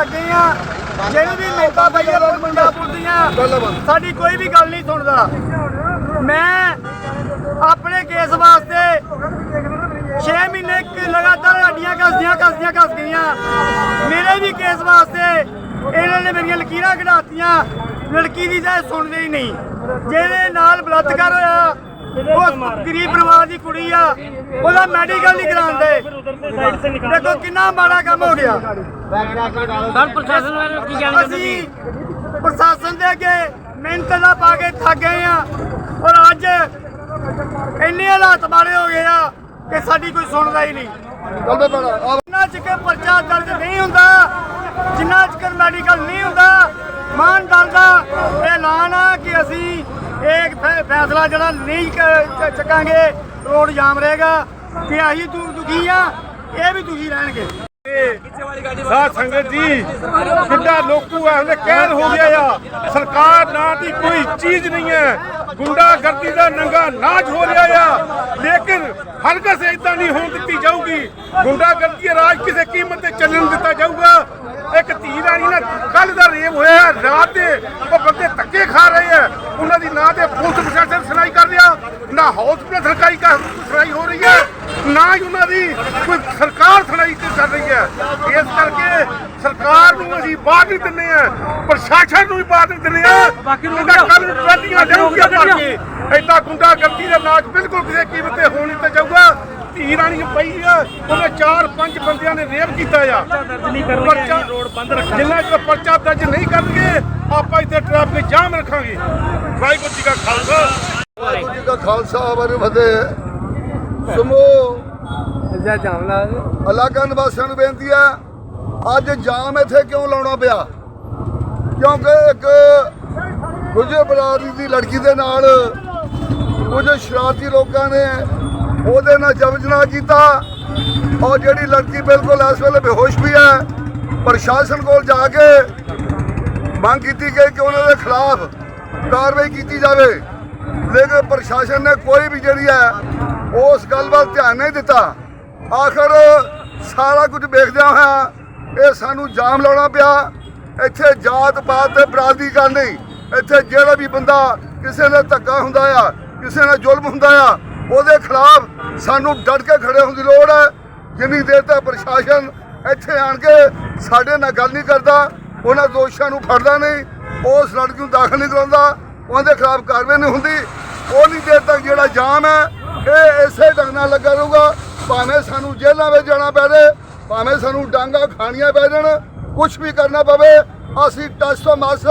ਲੱਗੇ ਆ, ਜਿਹੜੇ ਵੀ ਨੇਤਾ ਬਈਆ ਲੋਕ ਪੰਜਾਬਪੁਰ ਦੀਆਂ ਸਾਡੀ ਕੋਈ ਵੀ ਗੱਲ ਨਹੀਂ ਸੁਣਦਾ। ਮੈਂ ਆਪਣੇ ਕੇਸ ਵਾਸਤੇ 6 ਮਹੀਨੇ ਲਗਾਤਾਰ ਅੱਡੀਆਂ ਕੱਸਦੀਆਂ ਕੱਸਦੀਆਂ ਕੱਸ ਗਈਆਂ। ਮੇਰੇ ਵੀ ਕੇਸ ਵਾਸਤੇ ਇਹਨਾਂ ਨੇ ਮੇਰੀਆਂ ਲਕੀਰਾਂ ਘੜਾਤੀਆਂ ਲੜਕੀ ਦੀ ਤਾਂ ਸੁਣਦੇ ਹੀ ਨਹੀਂ। ਜਿਹਦੇ ਨਾਲ ਬਲਤਕਾਰ ਉਹ ਗਰੀਬ ਪਰਿਵਾਰ ਦੀ ਕੁੜੀ ਆ। ਉਹਦਾ ਮੈਡੀਕਲ ਨਹੀਂ ਕਰਾਉਂਦੇ। ਦੇਖੋ ਕਿੰਨਾ ਮਾੜਾ ਕੰਮ ਹੋ ਗਿਆ। ਸਰ ਪ੍ਰਸ਼ਾਸਨ ਵਾਲੇ ਕੀ ਦੇ ਅੱਗੇ ਮਿਹਨਤ ਦਾ ਪਾ ਕੇ ਥੱਕ ਗਏ ਆ। ਔਰ ਅੱਜ ਇੰਨੇ ਹਾਲਾਤ ਮਾੜੇ ਹੋ ਗਏ ਆ ਕਿ ਸਾਡੀ ਕੋਈ ਸੁਣਦਾ ਹੀ ਨਹੀਂ। ਜਿੰਨਾ ਚਿਕਰ ਪਰਚਾ ਦਰਜ ਨਹੀਂ ਹੁੰਦਾ ਜਿੰਨਾ ਚਿਕਰ ਮੈਡੀਕਲ ਨਹੀਂ ਹੁੰਦਾ ਮਾਨ ਦਾ ਐਲਾਨ ਆ ਕਿ ਅਸੀਂ ਇਹ ਫੈਸਲਾ ਜਿਹੜਾ ਨਹੀਂ ਚੱਕਾਂਗੇ, ਰੋਡ ਜਾਮ ਰਹੇਗਾ। ਕਿ ਅਸੀਂ ਦੂਰ ਦੁਖੀ ਆ, ਇਹ ਵੀ ਦੁਖੀ ਰਹਿਣਗੇ। ਸਾਧ ਸੰਗਤ ਜੀ, ਕਿੱਡਾ ਲੋਕੂ ਹੈ ਉਹਨੇ ਕਹਿਰ ਹੋ ਗਿਆ ਆ। ਸਰਕਾਰ ਨਾਂ ਦੀ ਕੋਈ ਚੀਜ਼ ਨਹੀਂ ਹੈ। ਗੁੰਡਾਗਰਦੀ ਦਾ ਨੰਗਾ ਨਾਚ ਹੋ ਰਿਹਾ ਆ। ਲੇਕਿਨ ਹਰਗਜ਼ ਇਦਾਂ ਨਹੀਂ ਹੋਣ ਦਿੱਤੀ ਜਾਊਗੀ। ਗੁੰਡਾਗਰਦੀ ਰਾਜ ਕਿਸੇ ਕੀਮਤ ਤੇ ਚੱਲਣ ਦਿੱਤਾ ਜਾਊਗਾ। ਇੱਕ ਧੀ ਰਾਣੀ ਨਾਲ ਕੱਲ ਦਾ ਰੇਪ ਹੋਇਆ, ਰਾਤ ਦੇ ਉਹ ਬੰਦੇ ਧੱਕੇ ਖਾ ਰਹੇ ਆ ਉਹਨਾਂ ਦੀ ਨਾਂ ਤੇ ਪੁਲਿਸ ਪ੍ਰਸ਼ਾਸਨ ਸੁਣਾਈ ਕਰ ਨਾ ਹਸਪੀਟਲ ਸਰਕਾਰੀ ਕਰ ਸੁਣਾਈ ਹੋ ਰਹੀ ਹੈ ਨਾ ਹੀ ਉਹਨਾਂ ਦੀ ਕੋਈ ਸਰਕਾਰ ਸੁਣਾਈ ਤੇ ਕਰ ਰਹੀ ਹੈ। ਇਸ ਕਰਕੇ ਸਰਕਾਰ ਨੂੰ ਅਸੀਂ ਬਾਹਰ ਨਹੀਂ ਦਿੰਦੇ ਆ ਪ੍ਰਸ਼ਾਸਨ ਨੂੰ ਵੀ ਬਾਹਰ ਨਹੀਂ ਦਿੰਦੇ ਆ ਬਾਕੀ ਲੋਕਾਂ ਕੱਲ ਨੂੰ ਟਰਾਲੀਆਂ ਜਾਊਗੀਆਂ ਭਰ ਕੇ ਏਦਾਂ ਗੁੰਡਾਗਰਦੀ ਦਾ ਨਾਚ ਬਿਲਕੁਲ ਕਿਸੇ ਕੀਮਤ ਤੇ ਹੋਣ ਤੇ ਜਾਊਗਾ। ਧੀ ਰਾਣੀ ਪਈ ਆ ਉਹਨੇ ਚਾਰ ਪੰਜ ਬੰਦਿਆਂ ਨੇ ਰੇਪ ਕੀਤਾ ਆ। ਪਰਚਾ ਰੋਡ ਬੰਦ ਰੱਖਣਾ ਜਿੰਨਾ ਚਿਰ ਪਰਚਾ ਦਰਜ ਨਹੀਂ ਕਰਨਗੇ ਆਪਾਂ ਇੱਥੇ ਟ੍ਰੈਫਿਕ ਜਾਮ ਰੱਖਾਂਗੇ। ਵਾਹਿਗੁਰੂ ਜੀ ਕਾ ਖਾਲਸਾ। ਵਾਹਿਗੁਰੂ ਜੀ ਕਾ ਖਾਲਸਾ ਵਾਹਿਗੁਰੂ ਫਤਿਹ। ਸਮੂਹ ਇਲਾਕਾ ਨਿਵਾਸੀਆਂ ਨੂੰ ਬੇਨਤੀ ਹੈ ਅੱਜ ਜਾਮ ਇੱਥੇ ਕਿਉਂ ਲਾਉਣਾ ਪਿਆ? ਕਿਉਂਕਿ ਇੱਕ ਗੁਜਰ ਬਰਾਦਰੀ ਦੀ ਲੜਕੀ ਦੇ ਨਾਲ ਕੁਝ ਸ਼ਰਾਰਤੀ ਲੋਕਾਂ ਨੇ ਉਹਦੇ ਨਾਲ ਜਬਰਜਨਾਹ ਕੀਤਾ। ਔਰ ਜਿਹੜੀ ਲੜਕੀ ਬਿਲਕੁਲ ਇਸ ਵੇਲੇ ਬੇਹੋਸ਼ ਵੀ ਹੈ ਪ੍ਰਸ਼ਾਸਨ ਕੋਲ ਜਾ ਕੇ ਮੰਗ ਕੀਤੀ ਗਈ ਕਿ ਉਹਨਾਂ ਦੇ ਖਿਲਾਫ ਕਾਰਵਾਈ ਕੀਤੀ ਜਾਵੇ। ਲੇਕਿਨ ਪ੍ਰਸ਼ਾਸਨ ਨੇ ਕੋਈ ਵੀ ਜਿਹੜੀ ਹੈ, ਉਸ ਗੱਲ ਵੱਲ ਧਿਆਨ ਨਹੀਂ ਦਿੱਤਾ। ਆਖਰ ਸਾਰਾ ਕੁਝ ਵੇਖਦਿਆਂ ਹੋਇਆ ਇਹ ਸਾਨੂੰ ਜਾਮ ਲਾਉਣਾ ਪਿਆ। ਇੱਥੇ ਜਾਤ ਪਾਤ ਤੇ ਬਰਾਦਰੀ ਗੱਲ ਨਹੀਂ। ਇੱਥੇ ਜਿਹੜਾ ਵੀ ਬੰਦਾ ਕਿਸੇ ਨਾਲ ਧੱਕਾ ਹੁੰਦਾ ਆ, ਕਿਸੇ ਨਾਲ ਜ਼ੁਲਮ ਹੁੰਦਾ ਆ, ਉਹਦੇ ਖਿਲਾਫ ਸਾਨੂੰ ਡਟ ਕੇ ਖੜੇ ਹੋਣ ਦੀ ਲੋੜ ਹੈ। ਜਿੰਨੀ ਦੇਰ ਤੱਕ ਪ੍ਰਸ਼ਾਸਨ ਇੱਥੇ ਆਣ ਕੇ ਸਾਡੇ ਨਾਲ ਗੱਲ ਨਹੀਂ ਕਰਦਾ, ਉਹਨਾਂ ਦੋਸ਼ਾਂ ਨੂੰ ਫੜਦਾ ਨਹੀਂ, ਉਸ ਲੜਕੀ ਨੂੰ ਦਾਖਲ ਨਹੀਂ ਕਰਾਉਂਦਾ। ਉਹਦੇ ਖਿਲਾਫ ਕਾਰਵਾਈ ਨਹੀਂ ਹੁੰਦੀ। ਉਨੀ ਦੇਰ ਤੱਕ ਜਿਹੜਾ ਜਾਮ ਹੈ, ਇਹ ਇਸੇ ਢੰਗ ਨਾਲ ਲੱਗਾ ਰਹੂਗਾ। ਭਾਵੇਂ ਸਾਨੂੰ ਜੇਲ੍ਹਾਂ ਵਿੱਚ ਜਾਣਾ ਪੈ ਜਾਵੇ ਭਾਵੇਂ ਸਾਨੂੰ ਡਾਂਗਾ ਖਾਣੀਆਂ ਪੈ ਜਾਣ ਕੁਝ ਵੀ ਕਰਨਾ ਪਵੇ, ਅਸੀਂ ਟਸ ਤੋਂ ਮਸ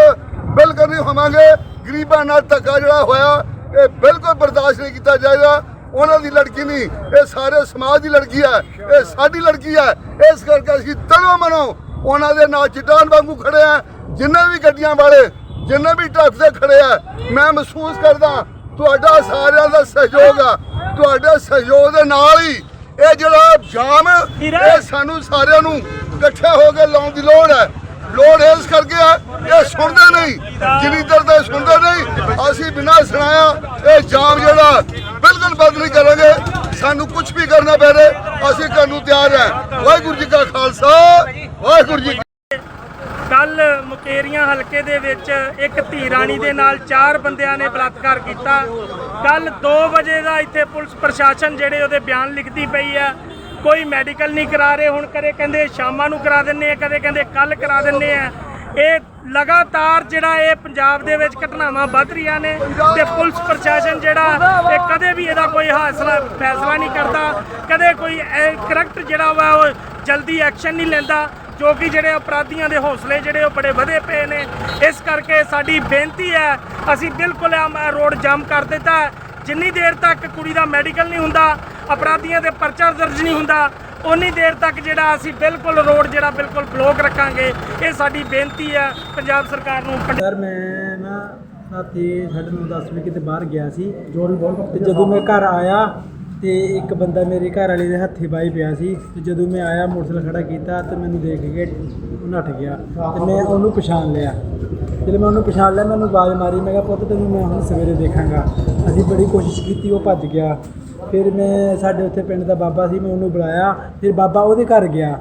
ਬਿਲਕੁਲ ਨਹੀਂ ਹੋਵਾਂਗੇ। ਗਰੀਬਾਂ ਨਾਲ ਧੱਕਾ ਜਿਹੜਾ ਹੋਇਆ, ਇਹ ਬਿਲਕੁਲ ਬਰਦਾਸ਼ਤ ਨਹੀਂ ਕੀਤਾ ਜਾਏਗਾ। ਉਹਨਾਂ ਦੀ ਲੜਕੀ ਨਹੀਂ, ਇਹ ਸਾਰੇ ਸਮਾਜ ਦੀ ਲੜਕੀ ਹੈ। ਇਹ ਸਾਡੀ ਲੜਕੀ ਹੈ। ਇਸ ਕਰਕੇ ਅਸੀਂ ਤਨੋਂ ਮਨੋ ਉਹਨਾਂ ਦੇ ਨਾਲ ਚਟਾਨ ਵਾਂਗੂ ਖੜੇ ਆ ਜਿੰਨੇ ਵੀ ਗੱਡੀਆਂ ਵਾਲੇ ਜਿੰਨੇ ਵੀ ਟਰੱਕ ਤੇ ਖੜੇ ਆ ਮੈਂ ਮਹਿਸੂਸ ਕਰਦਾ ਤੁਹਾਡਾ ਸਾਰਿਆਂ ਦਾ ਸਹਿਯੋਗ ਆ। ਤੁਹਾਡੇ ਸਹਿਯੋਗ ਦੇ ਨਾਲ ਹੀ ਇਹ ਜਿਹੜਾ ਜਾਮ ਇਹ ਸਾਨੂੰ ਸਾਰਿਆਂ ਨੂੰ ਇਕੱਠੇ ਹੋ ਕੇ ਲਾਉਣ ਦੀ ਲੋੜ ਹੈ। ਲੋੜ ਇਸ ਕਰਕੇ ਹੈ ਇਹ ਸੁਣਦੇ ਨਹੀਂ ਜਿੰਨੀ ਦੇਰ ਤੱਕ ਸੁਣਦੇ ਨਹੀਂ। ਅਸੀਂ ਬਿਨਾਂ ਸੁਣਾਇਆ ਇਹ ਜਾਮ ਜਿਹੜਾ ਬਿਲਕੁਲ ਬੰਦ ਨਹੀਂ ਕਰਾਂਗੇ। ਸਾਨੂੰ ਕੁਝ ਵੀ ਕਰਨਾ ਪਵੇ ਅਸੀਂ ਕਰਨ ਨੂੰ ਤਿਆਰ ਹੈ। ਵਾਹਿਗੁਰੂ ਜੀ ਕਾ ਖਾਲਸਾ ਵਾਹਿਗੁਰੂ ਜੀ ਕੱਲ ਮੁਕੇਰੀਆਂ ਹਲਕੇ ਦੇ ਵਿੱਚ ਇੱਕ ਧੀ ਰਾਣੀ ਦੇ ਨਾਲ ਚਾਰ ਬੰਦਿਆਂ ਨੇ ਬਲਾਤਕਾਰ ਕੀਤਾ। ਕੱਲ 2 ਵਜੇ ਦਾ ਇੱਥੇ ਪੁਲਿਸ ਪ੍ਰਸ਼ਾਸਨ ਜਿਹੜੇ ਉਹਦੇ ਬਿਆਨ ਲਿਖਦੀ ਪਈ ਆ ਕੋਈ ਮੈਡੀਕਲ ਨਹੀਂ ਕਰਾ ਰਹੇ, ਹੁਣ ਕਦੇ ਕਹਿੰਦੇ ਸ਼ਾਮਾਂ ਨੂੰ ਕਰਾ ਦਿੰਨੇ ਆ, ਕਦੇ ਕਹਿੰਦੇ ਕੱਲ ਕਰਾ ਦਿੰਨੇ ਆ। ਇਹ ਲਗਾਤਾਰ ਜਿਹੜਾ ਇਹ ਪੰਜਾਬ ਦੇ ਵਿੱਚ ਘਟਨਾਵਾਂ ਵੱਧ ਰਹੀਆਂ ਨੇ ਤੇ ਪੁਲਿਸ ਪ੍ਰਸ਼ਾਸਨ ਜਿਹੜਾ ਇਹ ਕਦੇ ਵੀ ਇਹਦਾ ਕੋਈ ਹਾਸਲਾ, ਫੈਸਲਾ ਨਹੀਂ ਕਰਦਾ। ਕਦੇ ਕੋਈ ਕਰੈਕਟ ਜਿਹੜਾ ਵਾ ਉਹ ਜਲਦੀ ਐਕਸ਼ਨ ਨਹੀਂ ਲੈਂਦਾ। ਜੋ ਕਿ ਜਿਹੜੇ ਅਪਰਾਧੀਆਂ ਦੇ ਹੌਸਲੇ ਜਿਹੜੇ ਉਹ ਬੜੇ ਵਧੇ ਪਏ ਨੇ। ਇਸ ਕਰਕੇ ਸਾਡੀ ਬੇਨਤੀ ਹੈ, ਅਸੀਂ ਬਿਲਕੁਲ ਰੋਡ ਜਾਮ ਕਰ ਦਿੱਤਾ। ਜਿੰਨੀ ਦੇਰ ਤੱਕ ਕੁੜੀ ਦਾ ਮੈਡੀਕਲ ਨਹੀਂ ਹੁੰਦਾ, ਅਪਰਾਧੀਆਂ ਦੇ ਪਰਚਾ ਦਰਜ ਨਹੀਂ ਹੁੰਦਾ ਉਨੀ ਦੇਰ ਤੱਕ ਜਿਹੜਾ ਅਸੀਂ ਬਿਲਕੁਲ ਰੋਡ ਜਿਹੜਾ ਬਿਲਕੁਲ ਬਲੌਕ ਰੱਖਾਂਗੇ। ਇਹ ਸਾਡੀ ਬੇਨਤੀ ਹੈ, ਪੰਜਾਬ ਸਰਕਾਰ ਨੂੰ ਸਰ, ਮੈਂ ਨਾ ਰਾਤੀ ਸਾਢੇ ਨੌ ਦਸ ਵਜੇ ਕਿਤੇ ਬਾਹਰ ਗਿਆ ਸੀ। ਤੇ ਜਦੋਂ ਮੈਂ ਘਰ ਆਇਆ ਤੇ ਇੱਕ ਬੰਦਾ ਮੇਰੇ ਘਰ ਵਾਲੇ ਦੇ ਹੱਥੇ ਬਾਈ ਪਿਆ ਸੀ ਤੇ ਜਦੋਂ ਮੈਂ ਆਇਆ, ਮੋਟਰਸਾਈਕਲ ਖੜਾ ਕੀਤਾ ਤੇ ਮੈਨੂੰ ਦੇਖ ਕੇ ਨੱਠ ਗਿਆ ਤੇ ਮੈਂ ਉਹਨੂੰ ਪਛਾਣ ਲਿਆ। ਜਦੋਂ ਮੈਂ ਉਹਨੂੰ ਪਛਾਣ ਲਿਆ ਮੈਨੂੰ ਆਵਾਜ਼ ਮਾਰੀ, ਮੈਂ ਕਿਹਾ, ਪੁੱਤ ਤੈਨੂੰ ਮੈਂ ਹੁਣ ਸਵੇਰੇ ਦੇਖਾਂਗਾ। ਅਸੀਂ ਬੜੀ ਕੋਸ਼ਿਸ਼ ਕੀਤੀ, ਉਹ ਭੱਜ ਗਿਆ। ਫਿਰ ਮੈਂ ਸਾਡੇ ਉੱਥੇ ਪਿੰਡ ਦਾ ਬਾਬਾ ਸੀ, ਮੈਂ ਉਹਨੂੰ ਬੁਲਾਇਆ। ਫਿਰ ਬਾਬਾ ਉਹਦੇ ਘਰ ਗਿਆ।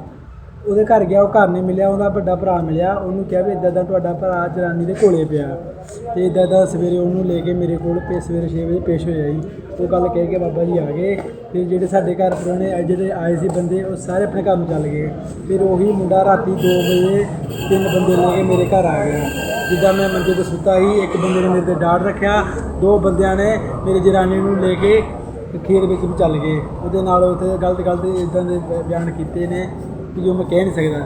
ਉਹਦੇ ਘਰ ਗਿਆ, ਉਹ ਘਰ ਨਹੀਂ ਮਿਲਿਆ, ਉਹਦਾ ਵੱਡਾ ਭਰਾ ਮਿਲਿਆ, ਉਹਨੂੰ ਕਿਹਾ ਵੀ ਇਦਾਂ ਦਾ ਤੁਹਾਡਾ ਭਰਾ ਜਨਾਨੀ ਦੇ ਕੋਲੇ ਪਿਆ। ਤੇ ਇਦਾਂ ਦਾ ਸਵੇਰੇ ਉਹਨੂੰ ਲੈ ਕੇ ਮੇਰੇ ਕੋਲ ਪੇ ਸਵੇਰੇ 6 ਵਜੇ ਪੇਸ਼ ਹੋਇਆ ਜੀ। ਉਹ ਗੱਲ ਕਹਿ ਕੇ ਬਾਬਾ ਜੀ ਆ ਗਏ। ਫਿਰ ਜਿਹੜੇ ਸਾਡੇ ਘਰ ਪੁਰਾਣੇ ਜਿਹੜੇ ਆਏ ਸੀ ਬੰਦੇ, ਉਹ ਸਾਰੇ ਆਪਣੇ ਘਰ ਨੂੰ ਚੱਲ ਗਏ। ਫਿਰ ਉਹੀ ਮੁੰਡਾ ਰਾਤੀ 2 ਵਜੇ ਤਿੰਨ ਬੰਦੇ ਲੈ ਕੇ ਮੇਰੇ ਘਰ ਆ ਗਿਆ। ਜਿੱਦਾਂ ਮੈਂ ਮੰਜੇ ਤੇ ਸੁੱਤਾ ਸੀ, ਇੱਕ ਬੰਦੇ ਨੇ ਮੇਰੇ ਤੇ ਡਾਟ ਰੱਖਿਆ, ਦੋ ਬੰਦਿਆਂ ਨੇ ਮੇਰੇ ਜਨਾਨੀ ਨੂੰ ਲੈ ਕੇ ਖੇਤ ਵਿੱਚ ਵੀ ਚੱਲ ਗਏ। ਉਹਦੇ ਨਾਲ ਉੱਥੇ ਗਲਤ ਗਲਤ ਇਦਾਂ ਦੇ ਬਿਆਨ ਕੀਤੇ ਨੇ। ਕਿ ਜੋ ਮੈਂ ਕਹਿ ਨਹੀਂ ਸਕਦਾ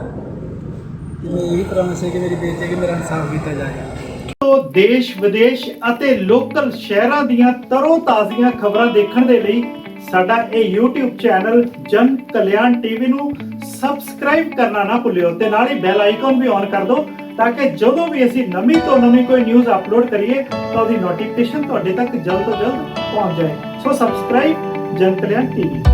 ਤੇ ਮੈਂ ਇਹੀ ਪ੍ਰੋਮਿਸ ਹੈ ਕਿ ਮੇਰੀ ਬੇਟੀ ਕਿ ਮੇਰਾ ਇਨਸਾਫ ਕੀਤਾ ਜਾਏਗਾ ਤੋਂ ਦੇਸ਼, ਵਿਦੇਸ਼ ਅਤੇ ਲੋਕਲ ਸ਼ਹਿਰਾਂ ਦੀਆਂ ਤਰੋ ਤਾਜ਼ੀਆਂ ਖਬਰਾਂ ਦੇਖਣ ਦੇ ਲਈ ਸਾਡਾ ਇਹ YouTube ਚੈਨਲ ਜਨ ਕਲਿਆਣ ਟੀਵੀ ਨੂੰ ਸਬਸਕ੍ਰਾਈਬ ਕਰਨਾ ਨਾ ਭੁੱਲਿਓ ਤੇ ਨਾਲ ਹੀ ਬੈਲ ਆਈਕਨ ਵੀ ਔਨ ਕਰ ਦਿਓ ਤਾਂ ਕਿ ਜਦੋਂ ਵੀ ਅਸੀਂ ਨਵੀਂ ਤੋਂ ਨਵੀਂ ਕੋਈ ਨਿਊਜ਼ ਅਪਲੋਡ ਕਰੀਏ ਤਾਂ ਉਹਦੀ ਨੋਟੀਫਿਕੇਸ਼ਨ ਤੁਹਾਡੇ ਤੱਕ ਜਲਦ ਤੋਂ ਜਲਦ ਪਹੁੰਚ ਜਾਏ। ਸੋ ਸਬਸਕ੍ਰਾਈਬ ਜਨ ਕਲਿਆਣ ਟੀਵੀ।